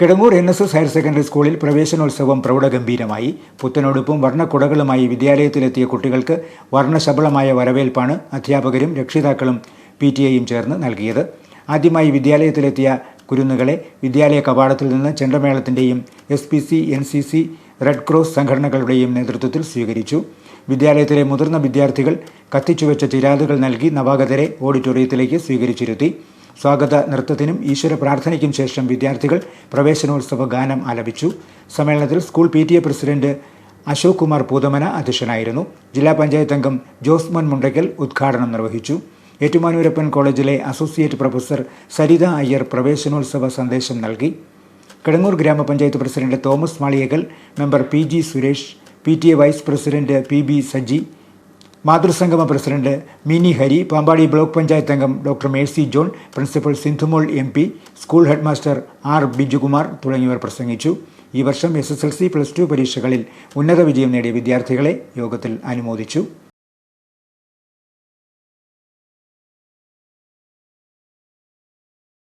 Kidangoor N S S higher secondary സ്കൂളിൽ പ്രവേശനോത്സവം പ്രൗഢഗംഭീരമായി. പുത്തനൊടുപ്പും വർണക്കുടകളുമായി വിദ്യാലയത്തിലെത്തിയ കുട്ടികൾക്ക് വർണശബളമായ വരവേൽപ്പാണ് അധ്യാപകരും രക്ഷിതാക്കളും പി ടി എയും ചേർന്ന് നൽകിയത്. ആദ്യമായി വിദ്യാലയത്തിലെത്തിയ കുരുന്നുകളെ വിദ്യാലയ കവാടത്തിൽ നിന്ന് ചെണ്ടമേളത്തിന്റെയും S P C N C C red cross സംഘടനകളുടെയും നേതൃത്വത്തിൽ സ്വീകരിച്ചു. വിദ്യാലയത്തിലെ മുതിർന്ന വിദ്യാർത്ഥികൾ കത്തിച്ചുവെച്ച ചിരാതുകൾ നൽകി നവാഗതരെ ഓഡിറ്റോറിയത്തിലേക്ക് സ്വീകരിച്ചിരുത്തി. സ്വാഗത നൃത്തത്തിനും ഈശ്വര പ്രാർത്ഥനയ്ക്കും ശേഷം വിദ്യാർത്ഥികൾ പ്രവേശനോത്സവ ഗാനം ആലപിച്ചു. സമ്മേളനത്തിൽ school P T A president Ashok Kumar Poothamana അധ്യക്ഷനായിരുന്നു. ജില്ലാ പഞ്ചായത്ത് അംഗം ജോസ്മോൻ മുണ്ടയ്ക്കൽ ഉദ്ഘാടനം നിർവഹിച്ചു. ഏറ്റുമാനൂരപ്പൻ കോളേജിലെ അസോസിയേറ്റ് പ്രൊഫസർ സരിത അയ്യർ പ്രവേശനോത്സവ സന്ദേശം നൽകി. കിടങ്ങൂർ ഗ്രാമപഞ്ചായത്ത് president Thomas Maliyakal member P G Suresh P T A vice president P B Saji മാതൃസംഗമ president Mini Hari Pampady block panchayat അംഗം doctor Mercy John principal Sindhumol M P school headmaster R Bijukumar തുടങ്ങിയവർ പ്രസംഗിച്ചു. ഈ വർഷം S S L C plus two പരീക്ഷകളിൽ ഉന്നത വിജയം നേടിയ വിദ്യാർത്ഥികളെ യോഗത്തിൽ അനുമോദിച്ചു.